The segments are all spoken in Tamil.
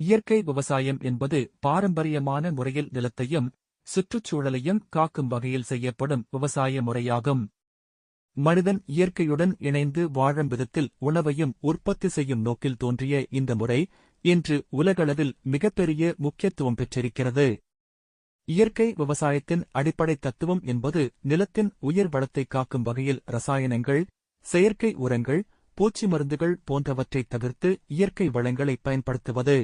இயற்கை விவசாயம் என்பது பாரம்பரியமான முறையில் நிலத்தையும் சுற்றுச்சூழலையும் காக்கும் வகையில் செய்யப்படும் விவசாய முறையாகும். மனிதன் இயற்கையுடன் இணைந்து வாழும் விதத்தில் உணவையும் உற்பத்தி செய்யும் நோக்கில் தோன்றிய இந்த முறை இன்று உலகளவில் மிகப்பெரிய முக்கியத்துவம் பெற்றிருக்கிறது. இயற்கை விவசாயத்தின் அடிப்படை தத்துவம் என்பது நிலத்தின் உயிர் வளத்தை காக்கும் வகையில் ரசாயனங்கள் செயற்கை உரங்கள் பூச்சி மருந்துகள் போன்றவற்றை தவிர்த்து இயற்கை வளங்களை பயன்படுத்துவது.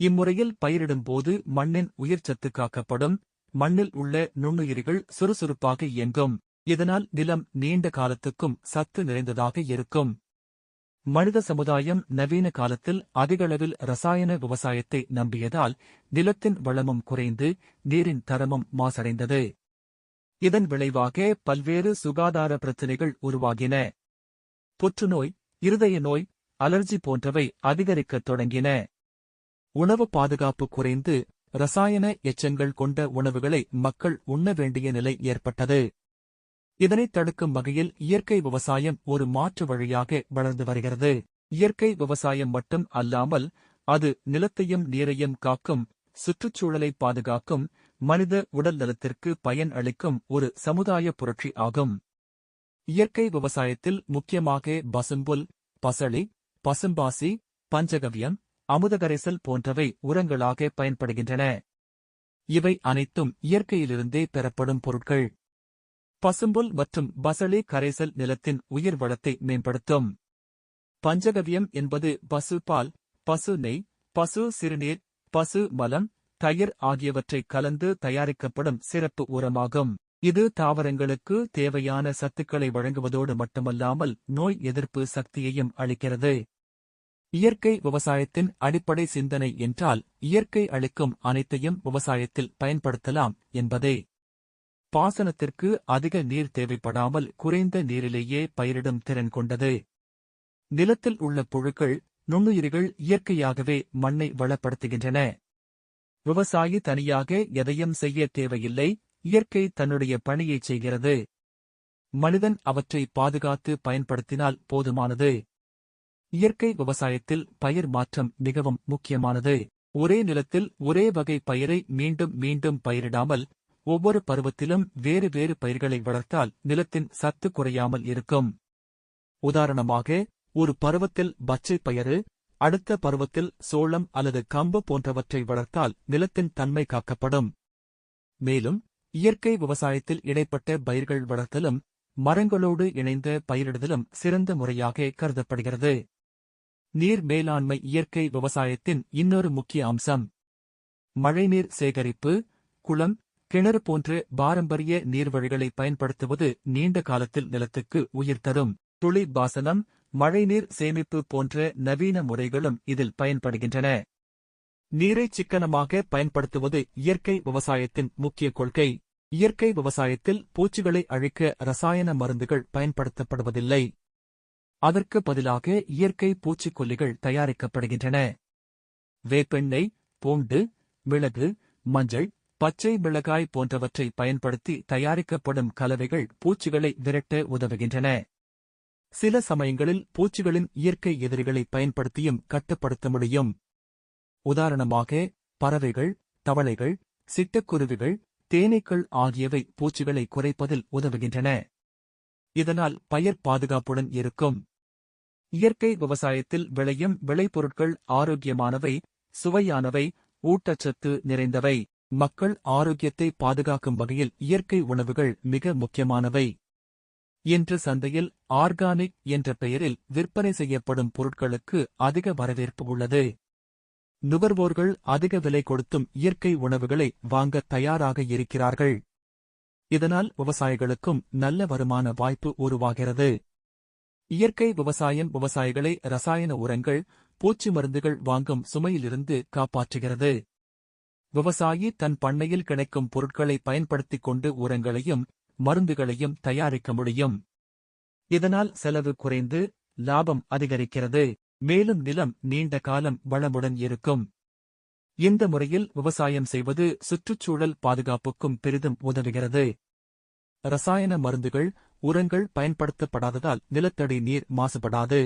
இம்முறையில் பயிரிடும்போது மண்ணின் உயிர்ச்சத்து காக்கப்படும் மண்ணில் உள்ள நுண்ணுயிரிகள் சுறுசுறுப்பாக இயங்கும். இதனால் நிலம் நீண்ட காலத்துக்கும் சத்து நிறைந்ததாக இருக்கும். மனித சமுதாயம் நவீன காலத்தில் அதிகளவில் ரசாயன விவசாயத்தை நம்பியதால் நிலத்தின் வளமும் குறைந்து நீரின் தரமும் மாசடைந்தது. இதன் விளைவாக பல்வேறு சுகாதார பிரச்சினைகள் உருவாகின. புற்றுநோய் இருதய நோய் அலர்ஜி போன்றவை அதிகரிக்கத் தொடங்கின. உணவு பாதுகாப்பு குறைந்து ரசாயன எச்சங்கள் கொண்ட உணவுகளை மக்கள் உண்ண வேண்டிய நிலை ஏற்பட்டது. இதனைத் தடுக்கும் வகையில் இயற்கை விவசாயம் ஒரு மாற்று வழியாக வளர்ந்து வருகிறது. இயற்கை விவசாயம் மட்டும் அல்லாமல் அது நிலத்தையும் நீரையும் காக்கும் சுற்றுச்சூழலை பாதுகாக்கும் மனித உடல் நலத்திற்கு பயன் அளிக்கும் ஒரு சமுதாய புரட்சி ஆகும். இயற்கை விவசாயத்தில் முக்கியமாக பசும்புல் பசளி பசும்பாசி பஞ்சகவ்யம் அமுதகரைசல் போன்றவை உரங்களாக பயன்படுகின்றன. இவை அனைத்தும் இயற்கையிலிருந்தே பெறப்படும் பொருட்கள். பசும்புல் மற்றும் பசளி கரைசல் நிலத்தின் உயிர் வளத்தை மேம்படுத்தும். பஞ்சகவியம் என்பது பசு பால் பசு நெய் பசு சிறுநீர் பசு மலம் தயிர் ஆகியவற்றை கலந்து தயாரிக்கப்படும் சிறப்பு உரமாகும். இது தாவரங்களுக்கு தேவையான சத்துக்களை வழங்குவதோடு மட்டுமல்லாமல் நோய் எதிர்ப்பு சக்தியையும் அளிக்கிறது. இயற்கை விவசாயத்தின் அடிப்படை சிந்தனை என்றால் இயற்கை அளிக்கும் அனைத்தையும் விவசாயத்தில் பயன்படுத்தலாம் என்பதே. பாசனத்திற்கு அதிக நீர் தேவைப்படாமல் குறைந்த நீரிலேயே பயிரிடும் திறன் கொண்டது. நிலத்தில் உள்ள புழுக்கள் நுண்ணுயிரிகள் இயற்கையாகவே மண்ணை வளப்படுத்துகின்றன. விவசாயி தனியாக எதையும் செய்ய தேவையில்லை இயற்கை தன்னுடைய பணியைச் செய்கிறது. மனிதன் அவற்றை பாதுகாத்து பயன்படுத்தினால் போதுமானது. இயற்கை விவசாயத்தில் பயிர் மாற்றம் மிகவும் முக்கியமானது. ஒரே நிலத்தில் ஒரே வகை பயிரை மீண்டும் மீண்டும் பயிரிடாமல் ஒவ்வொரு பருவத்திலும் வேறு வேறு பயிர்களை வளர்த்தால் நிலத்தின் சத்து குறையாமல் இருக்கும். உதாரணமாக ஒரு பருவத்தில் பச்சை பயிறு அடுத்த பருவத்தில் சோளம் அல்லது கம்பு போன்றவற்றை வளர்த்தால் நிலத்தின் தன்மை காக்கப்படும். மேலும் இயற்கை விவசாயத்தில் இடைப்பட்ட பயிர்கள் வளர்த்தலும் மரங்களோடு இணைந்த பயிரிடுதலும் சிறந்த முறையாக கருதப்படுகிறது. நீர் மேலாண்மை இயற்கை விவசாயத்தின் இன்னொரு முக்கிய அம்சம். மழைநீர் சேகரிப்பு குளம் கிணறு போன்ற பாரம்பரிய நீர்வழிகளை பயன்படுத்துவது நீண்ட காலத்தில் நிலத்துக்கு உயிர் தரும். துளி பாசனம் மழைநீர் சேமிப்பு போன்ற நவீன முறைகளும் இதில் பயன்படுகின்றன. நீரை சிக்கனமாக பயன்படுத்துவது இயற்கை விவசாயத்தின் முக்கிய கொள்கை. இயற்கை விவசாயத்தில் பூச்சிகளை அழிக்க ரசாயன மருந்துகள் பயன்படுத்தப்படுவதில்லை. அதற்கு பதிலாக இயற்கை பூச்சிக்கொல்லிகள் தயாரிக்கப்படுகின்றன. வேப்பெண்ணெய் பூண்டு மிளகு மஞ்சள் பச்சை மிளகாய் போன்றவற்றை பயன்படுத்தி தயாரிக்கப்படும் கலவைகள் பூச்சிகளை விரட்ட உதவுகின்றன. சில சமயங்களில் பூச்சிகளின் இயற்கை எதிரிகளை பயன்படுத்தியும் கட்டுப்படுத்த முடியும். உதாரணமாக பறவைகள் தவளைகள் சிட்டுக்குருவிகள் தேனீக்கள் ஆகியவை பூச்சிகளை குறைப்பதில் உதவுகின்றன. இதனால் பயிர் பாதுகாப்புடன் இருக்கும். இயற்கை விவசாயத்தில் விளையும் விளைபொருட்கள் ஆரோக்கியமானவை சுவையானவை ஊட்டச்சத்து நிறைந்தவை. மக்கள் ஆரோக்கியத்தை பாதுகாக்கும் வகையில் இயற்கை உணவுகள் மிக முக்கியமானவை. இன்று சந்தையில் ஆர்கானிக் என்ற பெயரில் விற்பனை செய்யப்படும் பொருட்களுக்கு அதிக வரவேற்பு உள்ளது. நுகர்வோர்கள் அதிக விலை கொடுத்தும் இயற்கை உணவுகளை வாங்க தயாராக இருக்கிறார்கள். இதனால் விவசாயிகளுக்கும் நல்ல வருமான வாய்ப்பு உருவாகிறது. இயற்கை விவசாயம் விவசாயிகளை ரசாயன உரங்கள் பூச்சி மருந்துகள் வாங்கும் சுமையிலிருந்து காப்பாற்றுகிறது. விவசாயி தன் பண்ணையில் கிடைக்கும் பொருட்களை பயன்படுத்திக் கொண்டு உரங்களையும் மருந்துகளையும் தயாரிக்க முடியும். இதனால் செலவு குறைந்து லாபம் அதிகரிக்கிறது. மேலும் நிலம் நீண்ட காலம் வளமுடன் இருக்கும். இந்த முறையில் விவசாயம் செய்வது சுற்றுச்சூழல் பாதுகாப்புக்கும் பெரிதும் உதவுகிறது. ரசாயன மருந்துகள் உரங்கள் பயன்படுத்தப்படாததால் நிலத்தடி நீர் மாசுபடாது.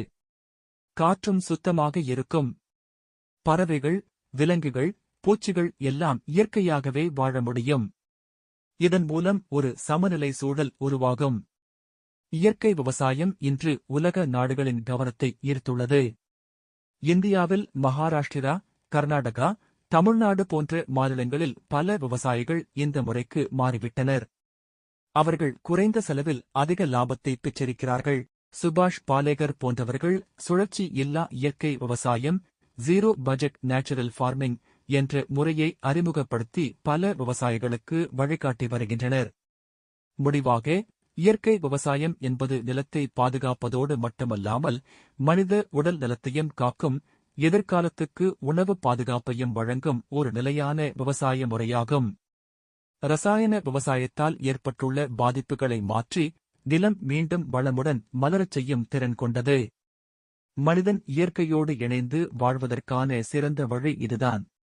காற்றும் சுத்தமாக இருக்கும். பறவைகள் விலங்குகள் பூச்சிகள் எல்லாம் இயற்கையாகவே வாழ முடியும். இதன் மூலம் ஒரு சமநிலை சூழல் உருவாகும். இயற்கை விவசாயம் இன்று உலக நாடுகளின் கவனத்தை ஈர்த்துள்ளது. இந்தியாவில் மகாராஷ்டிரா கர்நாடகா தமிழ்நாடு போன்ற மாநிலங்களில் பல விவசாயிகள் இந்த முறைக்கு மாறிவிட்டனர். அவர்கள் குறைந்த செலவில் அதிக லாபத்தை பெற்றிருக்கிறார்கள். சுபாஷ் பாலேகர் போன்றவர்கள் சுழற்சி இல்லா இயற்கை விவசாயம் ஜீரோ பட்ஜெட் நேச்சுரல் ஃபார்மிங் என்ற முறையை அறிமுகப்படுத்தி பல விவசாயிகளுக்கு வழிகாட்டி வருகின்றனர். முடிவாக இயற்கை விவசாயம் என்பது நிலத்தை பாதுகாப்பதோடு மட்டுமல்லாமல் மனித உடல் நலத்தையும் காக்கும் எதிர்காலத்துக்கு உணவு பாதுகாப்பையும் வழங்கும் ஒரு நிலையான விவசாய முறையாகும். ரசாயன விவசாயத்தால் ஏற்பட்டுள்ள பாதிப்புகளை மாற்றி நிலம் மீண்டும் வளமுடன் மலரச் செய்யும் திறன் கொண்டது. மனிதன் இயற்கையோடு இணைந்து வாழ்வதற்கான சிறந்த வழி இதுதான்.